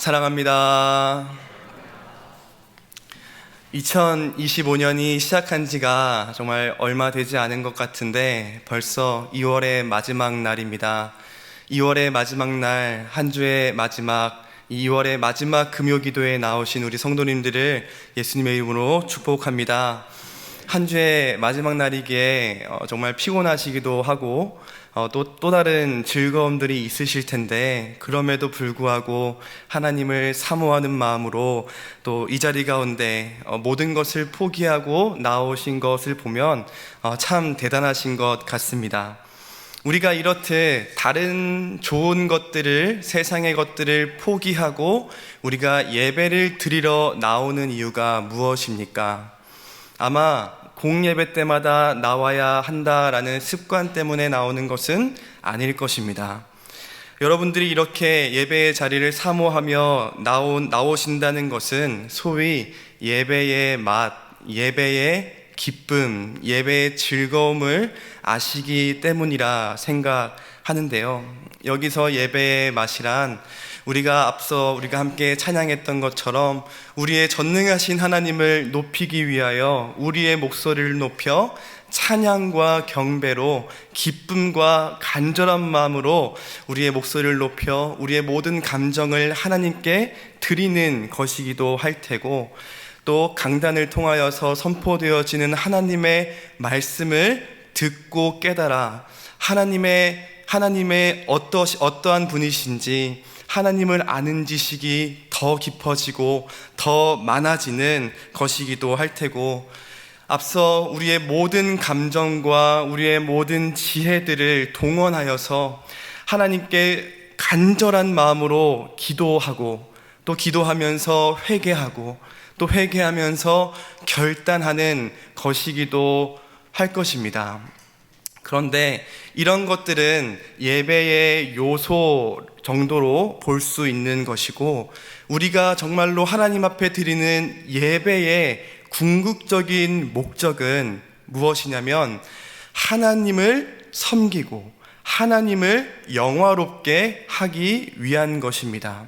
사랑합니다. 2025년이 시작한 지가 정말 얼마 되지 않은 것 같은데 벌써 2월의 마지막 날입니다. 2월의 마지막 날, 한 주의 마지막, 2월의 마지막 금요 기도에 나오신 우리 성도님들을 예수님의 이름으로 축복합니다. 한 주의 마지막 날이기에 어, 정말 피곤하시기도 하고 어, 또, 또 다른 즐거움들이 있으실 텐데 그럼에도 불구하고 하나님을 사모하는 마음으로 또 이 자리 가운데 어, 모든 것을 포기하고 나오신 것을 보면 어, 참 대단하신 것 같습니다. 우리가 이렇듯 다른 좋은 것들을 세상의 것들을 포기하고 우리가 예배를 드리러 나오는 이유가 무엇입니까? 아마 공예배 때마다 나와야 한다라는 습관 때문에 나오는 것은 아닐 것입니다. 여러분들이 이렇게 예배의 자리를 사모하며 나오, 나오신다는 것은 소위 예배의 맛, 예배의 기쁨, 예배의 즐거움을 아시기 때문이라 생각하는데요. 여기서 예배의 맛이란 우리가 앞서 우리가 함께 찬양했던 것처럼 우리의 전능하신 하나님을 높이기 위하여 우리의 목소리를 높여 찬양과 경배로 기쁨과 간절한 마음으로 우리의 목소리를 높여 우리의 모든 감정을 하나님께 드리는 것이기도 할 테고 또 강단을 통하여서 선포되어지는 하나님의 말씀을 듣고 깨달아 하나님의 하나님의 어떠 어떠한 분이신지 하나님을 아는 지식이 더 깊어지고 더 많아지는 것이기도 할 테고 앞서 우리의 모든 감정과 우리의 모든 지혜들을 동원하여서 하나님께 간절한 마음으로 기도하고 또 기도하면서 회개하고 또 회개하면서 결단하는 것이기도 할 것입니다. 그런데 이런 것들은 예배의 요소 정도로 볼 수 있는 것이고 우리가 정말로 하나님 앞에 드리는 예배의 궁극적인 목적은 무엇이냐면 하나님을 섬기고 하나님을 영화롭게 하기 위한 것입니다.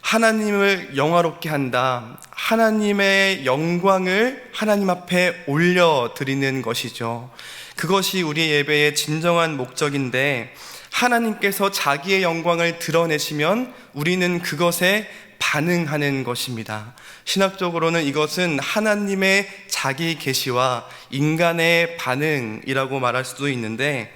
하나님을 영화롭게 한다. 하나님의 영광을 하나님 앞에 올려드리는 것이죠. 그것이 우리 예배의 진정한 목적인데 하나님께서 자기의 영광을 드러내시면 우리는 그것에 반응하는 것입니다. 신학적으로는 이것은 하나님의 자기 계시와 인간의 반응이라고 말할 수도 있는데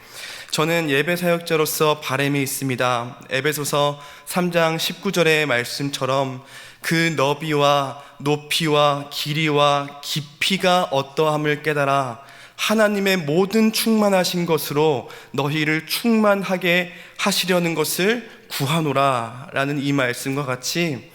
저는 예배 사역자로서 바램이 있습니다. 에베소서 3장 19절의 말씀처럼 그 너비와 높이와 길이와 깊이가 어떠함을 깨달아 하나님의 모든 충만하신 것으로 너희를 충만하게 하시려는 것을 구하노라 라는 이 말씀과 같이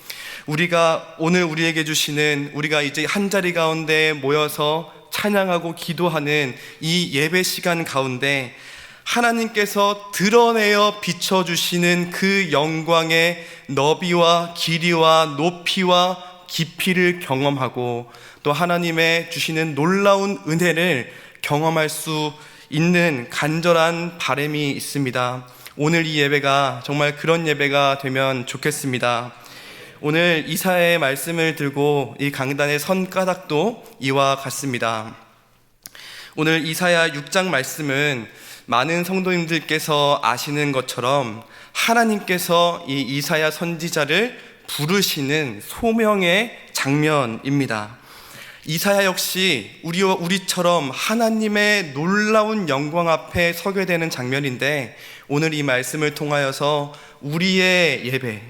우리가 오늘 우리에게 주시는 우리가 이제 한 자리 가운데 모여서 찬양하고 기도하는 이 예배 시간 가운데 하나님께서 드러내어 비춰주시는 그 영광의 너비와 길이와 높이와 깊이를 경험하고 또 하나님의 주시는 놀라운 은혜를 경험할 수 있는 간절한 바램이 있습니다. 오늘 이 예배가 정말 그런 예배가 되면 좋겠습니다. 오늘 이사의 말씀을 들고 이 강단의 선가닥도 이와 같습니다. 오늘 이사야 6장 말씀은 많은 성도님들께서 아시는 것처럼 하나님께서 이 이사야 선지자를 부르시는 소명의 장면입니다. 이사야 역시 우리와 우리처럼 하나님의 놀라운 영광 앞에 서게 되는 장면인데 오늘 이 말씀을 통하여서 우리의 예배,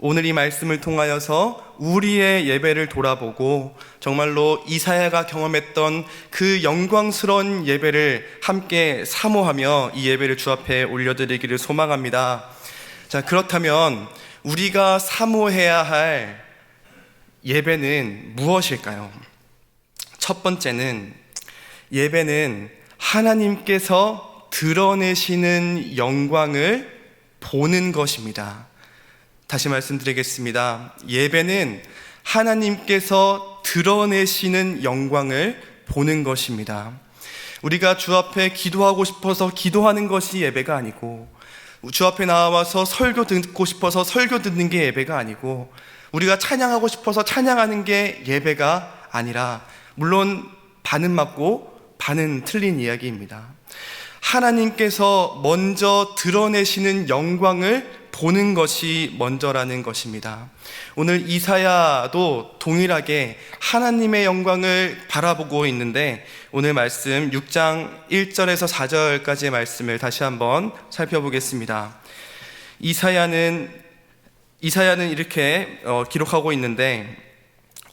오늘 이 말씀을 통하여서 우리의 예배를 돌아보고 정말로 이사야가 경험했던 그 영광스러운 예배를 함께 사모하며 이 예배를 주 앞에 올려드리기를 소망합니다. 자, 그렇다면 우리가 사모해야 할 예배는 무엇일까요? 첫 번째는 예배는 하나님께서 드러내시는 영광을 보는 것입니다. 다시 말씀드리겠습니다. 예배는 하나님께서 드러내시는 영광을 보는 것입니다. 우리가 주 앞에 기도하고 싶어서 기도하는 것이 예배가 아니고 주 앞에 나와서 설교 듣고 싶어서 설교 듣는 게 예배가 아니고 우리가 찬양하고 싶어서 찬양하는 게 예배가 아니라 물론 반은 맞고 반은 틀린 이야기입니다. 하나님께서 먼저 드러내시는 영광을 보는 것이 먼저라는 것입니다. 오늘 이사야도 동일하게 하나님의 영광을 바라보고 있는데 오늘 말씀 6장 1절에서 4절까지의 말씀을 다시 한번 살펴보겠습니다. 이사야는 이사야는 이렇게 어, 기록하고 있는데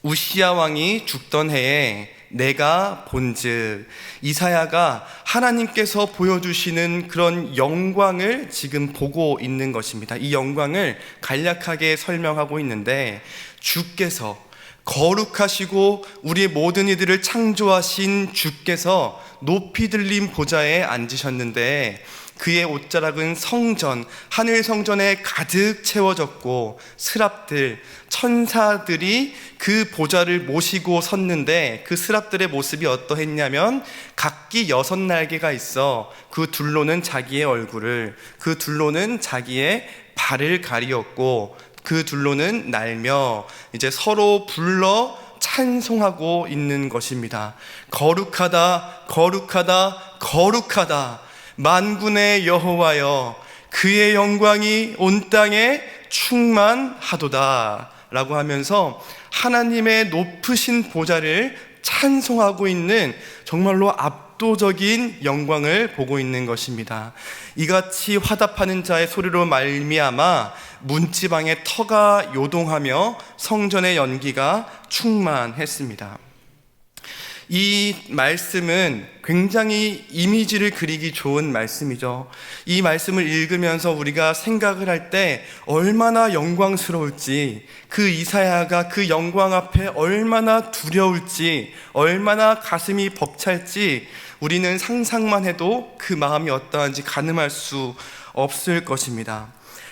우시야 왕이 죽던 해에 내가 본즉 이사야가 하나님께서 보여주시는 그런 영광을 지금 보고 있는 것입니다. 이 영광을 간략하게 설명하고 있는데 주께서 거룩하시고 우리의 모든 이들을 창조하신 주께서 높이 들린 보좌에 앉으셨는데 그의 옷자락은 성전, 하늘 성전에 가득 채워졌고 스랍들, 천사들이 그 보좌를 모시고 섰는데 그 스랍들의 모습이 어떠했냐면 각기 여섯 날개가 있어 그 둘로는 자기의 얼굴을, 그 둘로는 자기의 발을 가리었고 그 둘로는 날며 이제 서로 불러 찬송하고 있는 것입니다. 거룩하다, 거룩하다, 거룩하다. 만군의 여호와여 그의 영광이 온 땅에 충만하도다 라고 하면서 하나님의 높으신 보좌를 찬송하고 있는 정말로 압도적인 영광을 보고 있는 것입니다. 이같이 화답하는 자의 소리로 말미암아 문지방의 터가 요동하며 성전의 연기가 충만했습니다. 이 말씀은 굉장히 이미지를 그리기 좋은 말씀이죠. 이 말씀을 읽으면서 우리가 생각을 할 때 얼마나 영광스러울지, 그 이사야가 그 영광 앞에 얼마나 두려울지, 얼마나 가슴이 벅찰지 우리는 상상만 해도 그 마음이 어떠한지 가늠할 수 없을 것입니다.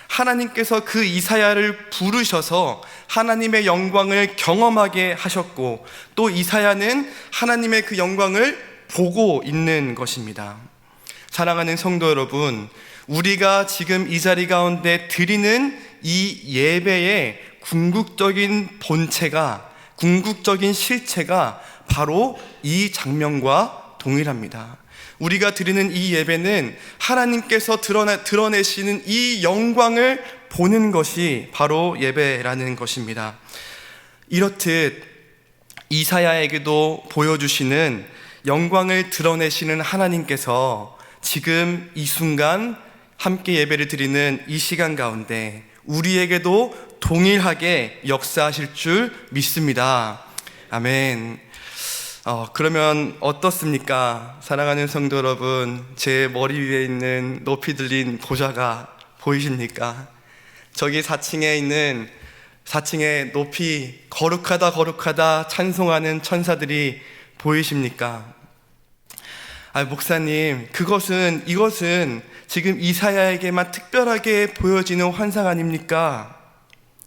하나님께서 그 이사야를 부르셔서 하나님의 영광을 경험하게 하셨고 또 이사야는 하나님의 그 영광을 보고 있는 것입니다. 사랑하는 성도 여러분, 우리가 지금 이 자리 가운데 드리는 이 예배의 궁극적인 본체가 궁극적인 실체가 바로 이 장면과 동일합니다. 우리가 드리는 이 예배는 하나님께서 드러내, 드러내시는 이 영광을 보는 것이 바로 예배라는 것입니다. 이렇듯 이사야에게도 보여주시는 영광을 드러내시는 하나님께서 지금 이 순간 함께 예배를 드리는 이 시간 가운데 우리에게도 동일하게 역사하실 줄 믿습니다. 아멘. 어, 그러면 어떻습니까? 사랑하는 성도 여러분, 제 머리 위에 있는 높이 들린 보좌가 보이십니까? 저기 4층에 있는 4층에 높이 거룩하다 거룩하다 찬송하는 천사들이 보이십니까? 아, 목사님, 그것은, 이것은 지금 이사야에게만 특별하게 보여지는 환상 아닙니까?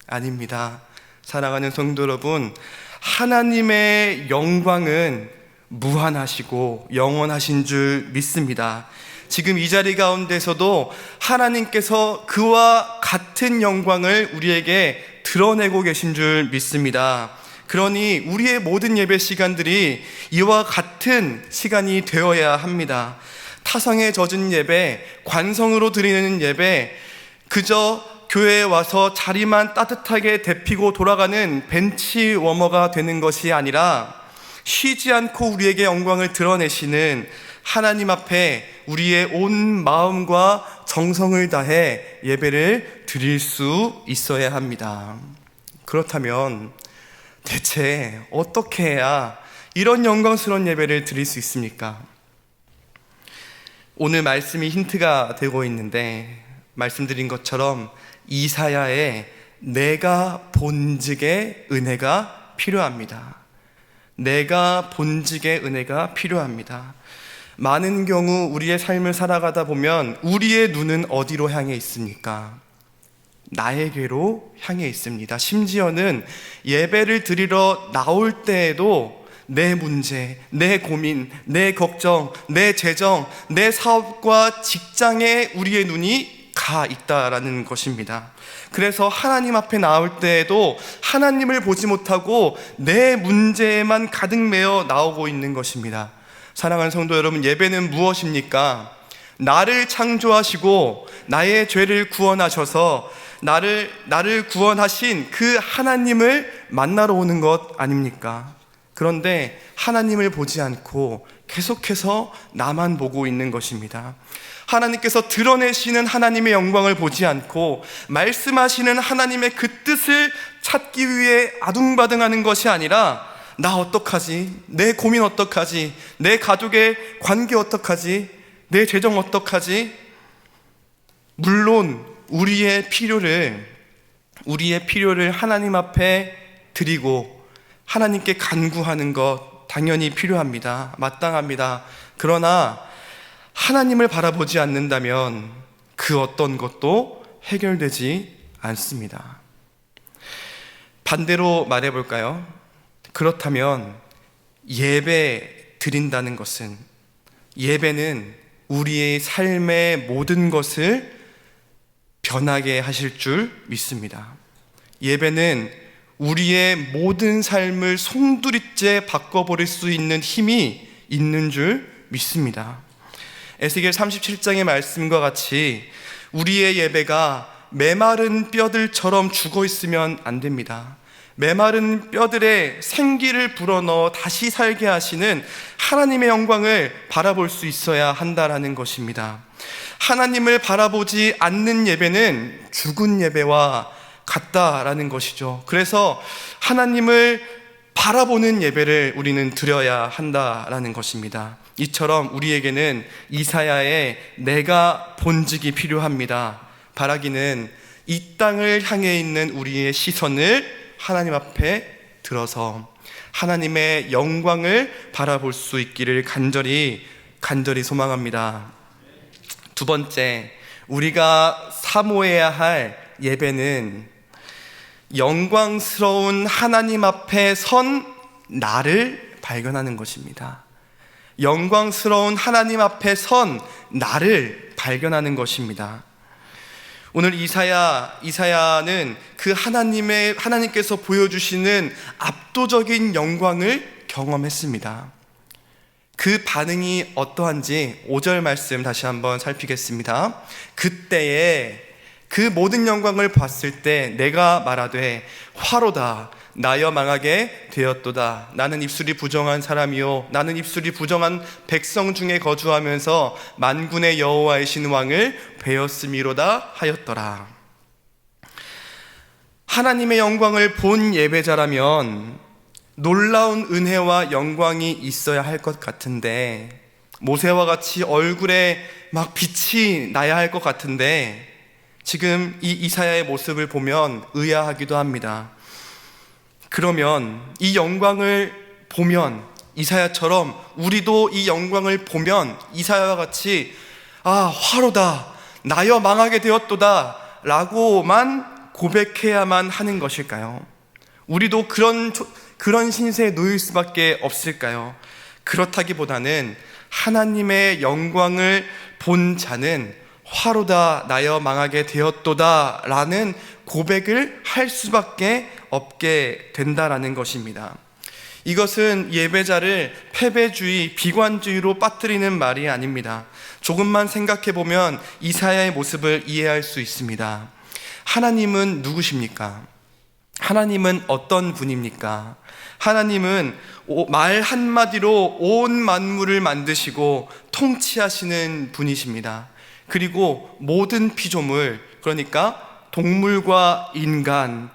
아닙니다. 사랑하는 성도 여러분, 하나님의 영광은 무한하시고 영원하신 줄 믿습니다. 지금 이 자리 가운데서도 하나님께서 그와 같은 영광을 우리에게 드러내고 계신 줄 믿습니다. 그러니 우리의 모든 예배 시간들이 이와 같은 시간이 되어야 합니다. 타성에 젖은 예배, 관성으로 드리는 예배, 그저 교회에 와서 자리만 따뜻하게 데피고 돌아가는 벤치 워머가 되는 것이 아니라 쉬지 않고 우리에게 영광을 드러내시는 하나님 앞에 우리의 온 마음과 정성을 다해 예배를 드릴 수 있어야 합니다. 그렇다면 대체 어떻게 해야 이런 영광스러운 예배를 드릴 수 있습니까? 오늘 말씀이 힌트가 되고 있는데 말씀드린 것처럼 이사야의 내가 본직의 은혜가 필요합니다. 내가 본직의 은혜가 필요합니다. 많은 경우 우리의 삶을 살아가다 보면 우리의 눈은 어디로 향해 있습니까? 나에게로 향해 있습니다. 심지어는 예배를 드리러 나올 때에도 내 문제, 내 고민, 내 걱정, 내 재정, 내 사업과 직장에 우리의 눈이 가 있다라는 것입니다. 그래서 하나님 앞에 나올 때에도 하나님을 보지 못하고 내 문제에만 가득 메어 나오고 있는 것입니다. 사랑하는 성도 여러분, 예배는 무엇입니까? 나를 창조하시고 나의 죄를 구원하셔서 나를 나를 구원하신 그 하나님을 만나러 오는 것 아닙니까? 그런데 하나님을 보지 않고 계속해서 나만 보고 있는 것입니다. 하나님께서 드러내시는 하나님의 영광을 보지 않고 말씀하시는 하나님의 그 뜻을 찾기 위해 아둥바둥하는 것이 아니라 나 어떡하지? 내 고민 어떡하지? 내 가족의 관계 어떡하지? 내 재정 어떡하지? 물론 우리의 필요를 우리의 필요를 하나님 앞에 드리고 하나님께 간구하는 것 당연히 필요합니다. 마땅합니다. 그러나 하나님을 바라보지 않는다면 그 어떤 것도 해결되지 않습니다. 반대로 말해 볼까요? 그렇다면 예배 드린다는 것은 예배는 우리의 삶의 모든 것을 변하게 하실 줄 믿습니다. 예배는 우리의 모든 삶을 송두리째 바꿔버릴 수 있는 힘이 있는 줄 믿습니다. 에스겔 37장의 말씀과 같이 우리의 예배가 메마른 뼈들처럼 죽어 있으면 안 됩니다. 메마른 뼈들에 생기를 불어넣어 다시 살게 하시는 하나님의 영광을 바라볼 수 있어야 한다라는 것입니다. 하나님을 바라보지 않는 예배는 죽은 예배와 같다라는 것이죠. 그래서 하나님을 바라보는 예배를 우리는 드려야 한다라는 것입니다. 이처럼 우리에게는 이사야의 내가 본직이 필요합니다. 바라기는 이 땅을 향해 있는 우리의 시선을 하나님 앞에 들어서 하나님의 영광을 바라볼 수 있기를 간절히 간절히 소망합니다. 두 번째, 우리가 사모해야 할 예배는 영광스러운 하나님 앞에 선 나를 발견하는 것입니다. 영광스러운 하나님 앞에 선 나를 발견하는 것입니다. 오늘 이사야 이사야는 그 하나님의 하나님께서 보여주시는 압도적인 영광을 경험했습니다. 그 반응이 어떠한지 5절 말씀 다시 한번 살피겠습니다. 그때에 그 모든 영광을 봤을 때 내가 말하되 화로다 나여 망하게 되었도다. 나는 입술이 부정한 사람이요. 나는 입술이 부정한 백성 중에 거주하면서 만군의 여호와이신 왕을 배웠음이로다 하였더라. 하나님의 영광을 본 예배자라면 놀라운 은혜와 영광이 있어야 할 것 같은데 모세와 같이 얼굴에 막 빛이 나야 할 것 같은데 지금 이 이사야의 모습을 보면 의아하기도 합니다. 그러면 이 영광을 보면 이사야처럼 우리도 이 영광을 보면 이사야와 같이 아 화로다 나여 망하게 되었도다 라고만 고백해야만 하는 것일까요? 우리도 그런 그런 신세에 놓일 수밖에 없을까요? 그렇다기보다는 하나님의 영광을 본 자는 화로다 나여 망하게 되었도다 라는 고백을 할 수밖에 없게 된다라는 것입니다. 이것은 예배자를 패배주의, 비관주의로 빠뜨리는 말이 아닙니다. 조금만 생각해 보면 이사야의 모습을 이해할 수 있습니다. 하나님은 누구십니까? 하나님은 어떤 분입니까? 하나님은 말 한마디로 온 만물을 만드시고 통치하시는 분이십니다. 그리고 모든 피조물, 그러니까 동물과 인간,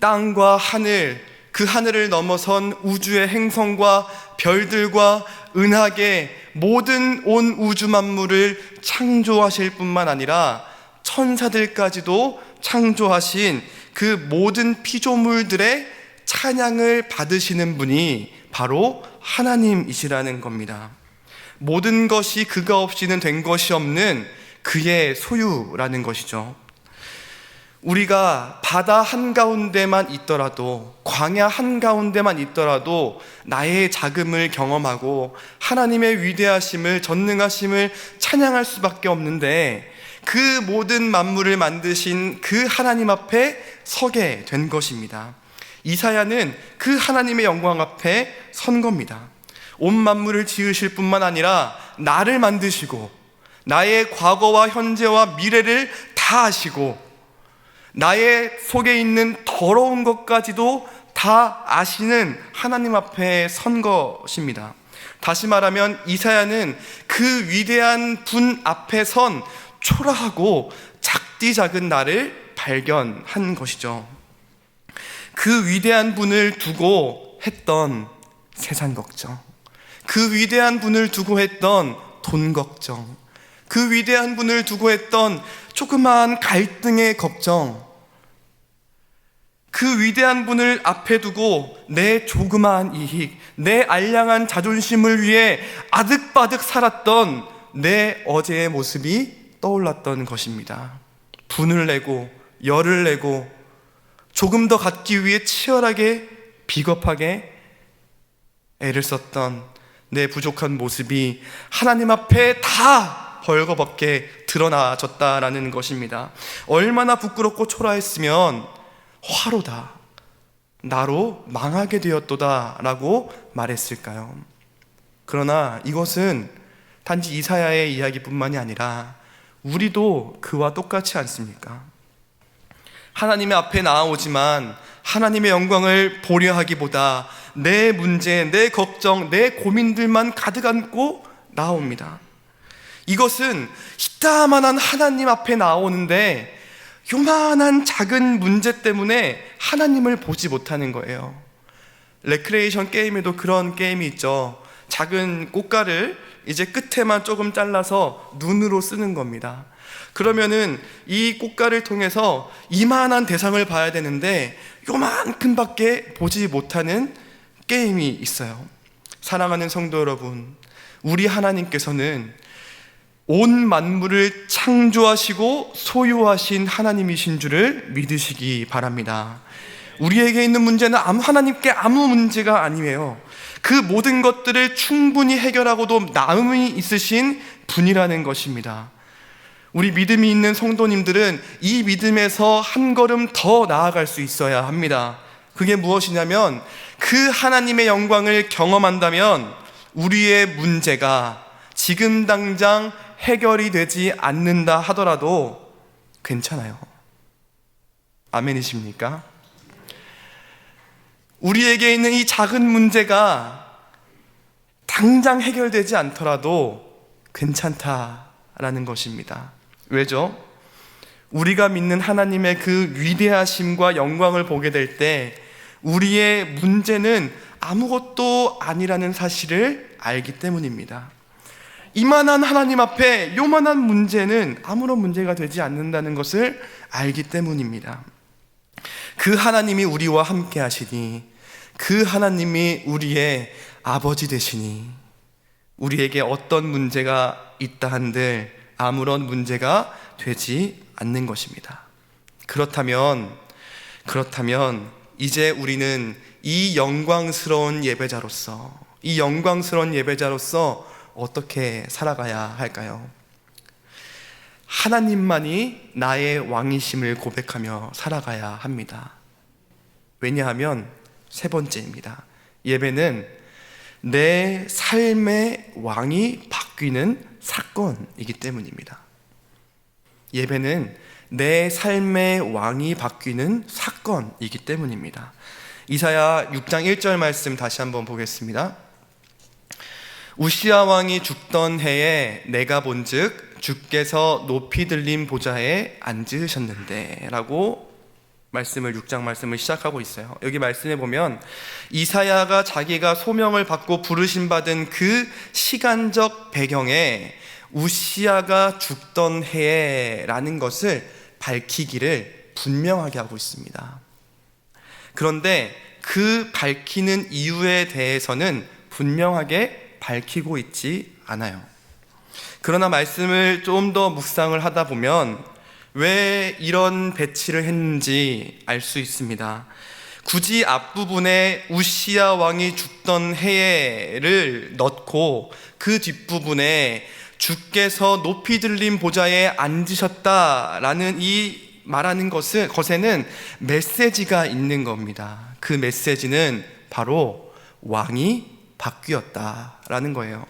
땅과 하늘, 그 하늘을 넘어선 우주의 행성과 별들과 은하계 모든 온 우주 만물을 창조하실 뿐만 아니라 천사들까지도 창조하신 그 모든 피조물들의 찬양을 받으시는 분이 바로 하나님이시라는 겁니다. 모든 것이 그가 없이는 된 것이 없는 그의 소유라는 것이죠. 우리가 바다 한가운데만 있더라도, 광야 한가운데만 있더라도 나의 자금을 경험하고 하나님의 위대하심을, 전능하심을 찬양할 수밖에 없는데 그 모든 만물을 만드신 그 하나님 앞에 서게 된 것입니다. 이사야는 그 하나님의 영광 앞에 선 겁니다. 온 만물을 지으실 뿐만 아니라 나를 만드시고 나의 과거와 현재와 미래를 다 아시고 나의 속에 있는 더러운 것까지도 다 아시는 하나님 앞에 선 것입니다. 다시 말하면 이사야는 그 위대한 분 앞에 선 초라하고 작디 작은 나를 발견한 것이죠. 그 위대한 분을 두고 했던 세상 걱정, 그 위대한 분을 두고 했던 돈 걱정, 그 위대한 분을 두고 했던 조그마한 갈등의 걱정, 그 위대한 분을 앞에 두고 내 조그마한 이익, 내 알량한 자존심을 위해 아득바득 살았던 내 어제의 모습이 떠올랐던 것입니다. 분을 내고 열을 내고 조금 더 갖기 위해 치열하게 비겁하게 애를 썼던 내 부족한 모습이 하나님 앞에 다 벌거벗게 드러나졌다라는 것입니다. 얼마나 부끄럽고 초라했으면 화로다. 나로 망하게 되었도다. 라고 말했을까요? 그러나 이것은 단지 이사야의 이야기뿐만이 아니라 우리도 그와 똑같지 않습니까? 하나님의 앞에 나아오지만 하나님의 영광을 보려 하기보다 내 문제, 내 걱정, 내 고민들만 가득 안고 나옵니다. 이것은 이따만한 하나님 앞에 나오는데 요만한 작은 문제 때문에 하나님을 보지 못하는 거예요. 레크레이션 게임에도 그런 게임이 있죠. 작은 꽃가를 이제 끝에만 조금 잘라서 눈으로 쓰는 겁니다. 그러면은 이 꽃가를 통해서 이만한 대상을 봐야 되는데 요만큼밖에 보지 못하는 게임이 있어요. 사랑하는 성도 여러분, 우리 하나님께서는 온 만물을 창조하시고 소유하신 하나님이신 줄을 믿으시기 바랍니다. 우리에게 있는 문제는 하나님께 아무 문제가 아니에요. 그 모든 것들을 충분히 해결하고도 남음이 있으신 분이라는 것입니다. 우리 믿음이 있는 성도님들은 이 믿음에서 한 걸음 더 나아갈 수 있어야 합니다. 그게 무엇이냐면 그 하나님의 영광을 경험한다면 우리의 문제가 지금 당장 해결이 되지 않는다 하더라도 괜찮아요. 아멘이십니까? 우리에게 있는 이 작은 문제가 당장 해결되지 않더라도 괜찮다라는 것입니다. 왜죠? 우리가 믿는 하나님의 그 위대하심과 영광을 보게 될 때 우리의 문제는 아무것도 아니라는 사실을 알기 때문입니다. 이만한 하나님 앞에 요만한 문제는 아무런 문제가 되지 않는다는 것을 알기 때문입니다. 그 하나님이 우리와 함께 하시니 그 하나님이 우리의 아버지 되시니 우리에게 어떤 문제가 있다 한들 아무런 문제가 되지 않는 것입니다. 그렇다면 그렇다면 이제 우리는 이 영광스러운 예배자로서 이 영광스러운 예배자로서 어떻게 살아가야 할까요? 하나님만이 나의 왕이심을 고백하며 살아가야 합니다. 왜냐하면 세 번째입니다. 예배는 내 삶의 왕이 바뀌는 사건이기 때문입니다. 예배는 내 삶의 왕이 바뀌는 사건이기 때문입니다. 이사야 6장 1절 말씀 다시 한번 보겠습니다. 우시아 왕이 죽던 해에 내가 본즉 주께서 높이 들린 보좌에 앉으셨는데라고 말씀을 6장 말씀을 시작하고 있어요. 여기 말씀에 보면 이사야가 자기가 소명을 받고 부르심 받은 그 시간적 배경에 우시아가 죽던 해라는 것을 밝히기를 분명하게 하고 있습니다. 그런데 그 밝히는 이유에 대해서는 분명하게 밝히고 있지 않아요. 그러나 말씀을 좀 더 묵상을 하다 보면 왜 이런 배치를 했는지 알 수 있습니다. 굳이 앞부분에 우시아 왕이 죽던 해를 넣고 그 뒷부분에 주께서 높이 들린 보좌에 앉으셨다라는 이 말하는 것은 것에는 메시지가 있는 겁니다. 그 메시지는 바로 왕이 바뀌었다라는 거예요.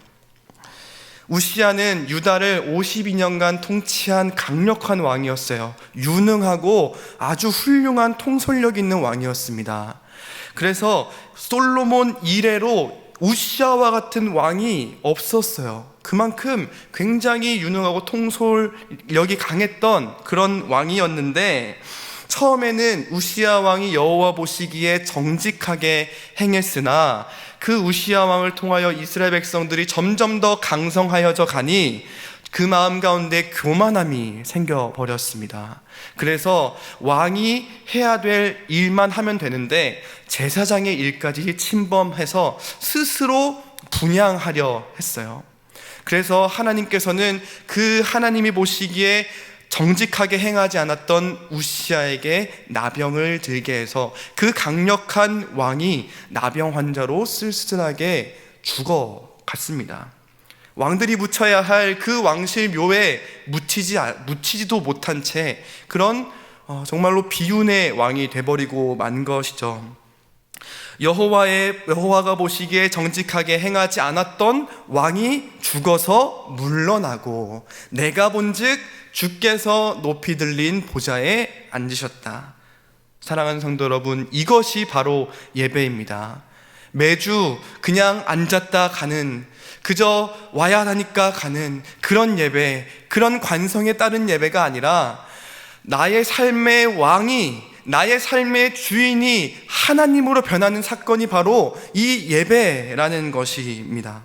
우시아는 유다를 52년간 통치한 강력한 왕이었어요. 유능하고 아주 훌륭한 통솔력 있는 왕이었습니다. 그래서 솔로몬 이래로 우시아와 같은 왕이 없었어요. 그만큼 굉장히 유능하고 통솔력이 강했던 그런 왕이었는데 처음에는 우시아 왕이 여호와 보시기에 정직하게 행했으나 그 우시아 왕을 통하여 이스라엘 백성들이 점점 더 강성하여져 가니 그 마음 가운데 교만함이 생겨 버렸습니다. 그래서 왕이 해야 될 일만 하면 되는데 제사장의 일까지 침범해서 스스로 분양하려 했어요. 그래서 하나님께서는 그 하나님이 보시기에 정직하게 행하지 않았던 우시아에게 나병을 들게 해서 그 강력한 왕이 나병 환자로 쓸쓸하게 죽어갔습니다. 왕들이 묻혀야 할 그 왕실 묘에 묻히지 묻히지도 못한 채 그런 어, 정말로 비운의 왕이 돼버리고 만 것이죠. 여호와의 여호와가 보시기에 정직하게 행하지 않았던 왕이 죽어서 물러나고 내가 본즉 주께서 높이 들린 보좌에 앉으셨다. 사랑하는 성도 여러분, 이것이 바로 예배입니다. 매주 그냥 앉았다 가는 그저 와야 하니까 가는 그런 예배, 그런 관성에 따른 예배가 아니라 나의 삶의 왕이 나의 삶의 주인이 하나님으로 변하는 사건이 바로 이 예배라는 것입니다.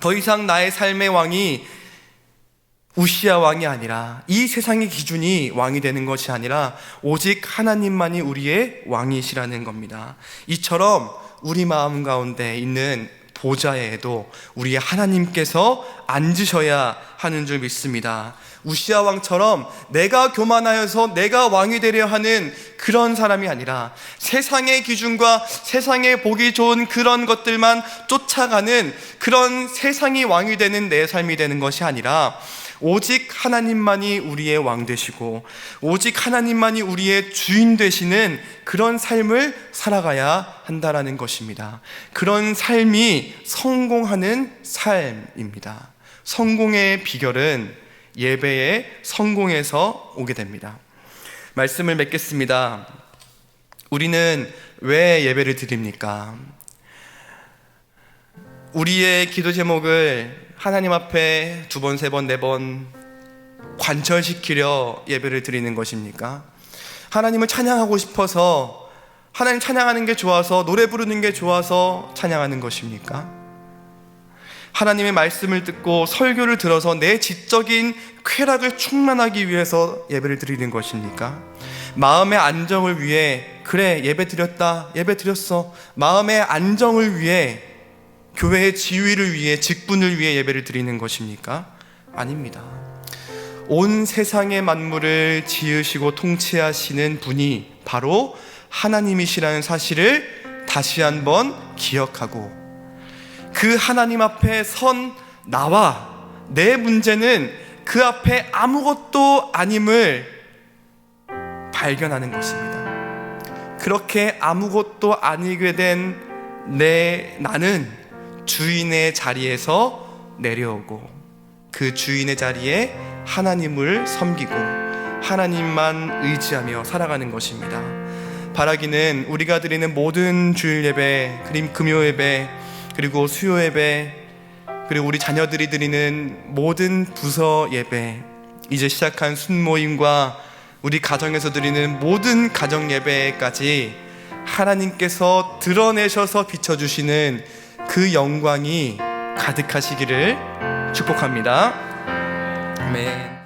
더 이상 나의 삶의 왕이 우시아 왕이 아니라 이 세상의 기준이 왕이 되는 것이 아니라 오직 하나님만이 우리의 왕이시라는 겁니다. 이처럼 우리 마음 가운데 있는 보좌에도 우리 하나님께서 앉으셔야 하는 줄 믿습니다. 우시아 왕처럼 내가 교만하여서 내가 왕이 되려 하는 그런 사람이 아니라 세상의 기준과 세상에 보기 좋은 그런 것들만 쫓아가는 그런 세상이 왕이 되는 내 삶이 되는 것이 아니라 오직 하나님만이 우리의 왕 되시고 오직 하나님만이 우리의 주인 되시는 그런 삶을 살아가야 한다라는 것입니다. 그런 삶이 성공하는 삶입니다. 성공의 비결은 예배의 성공에서 오게 됩니다. 말씀을 맺겠습니다. 우리는 왜 예배를 드립니까? 우리의 기도 제목을 하나님 앞에 두 번, 세 번, 네 번 관철시키려 예배를 드리는 것입니까? 하나님을 찬양하고 싶어서 하나님 찬양하는 게 좋아서 노래 부르는 게 좋아서 찬양하는 것입니까? 하나님의 말씀을 듣고 설교를 들어서 내 지적인 쾌락을 충만하기 위해서 예배를 드리는 것입니까? 마음의 안정을 위해 그래 예배 드렸다 예배 드렸어 마음의 안정을 위해 교회의 지위를 위해 직분을 위해 예배를 드리는 것입니까? 아닙니다. 온 세상의 만물을 지으시고 통치하시는 분이 바로 하나님이시라는 사실을 다시 한번 기억하고 그 하나님 앞에 선 나와 내 문제는 그 앞에 아무것도 아님을 발견하는 것입니다. 그렇게 아무것도 아니게 된 내 나는 주인의 자리에서 내려오고 그 주인의 자리에 하나님을 섬기고 하나님만 의지하며 살아가는 것입니다. 바라기는 우리가 드리는 모든 주일 예배, 그림 금요 예배, 그리고 수요 예배, 그리고 우리 자녀들이 드리는 모든 부서 예배, 이제 시작한 순모임과 우리 가정에서 드리는 모든 가정 예배까지 하나님께서 드러내셔서 비춰주시는 그 영광이 가득하시기를 축복합니다. 아멘.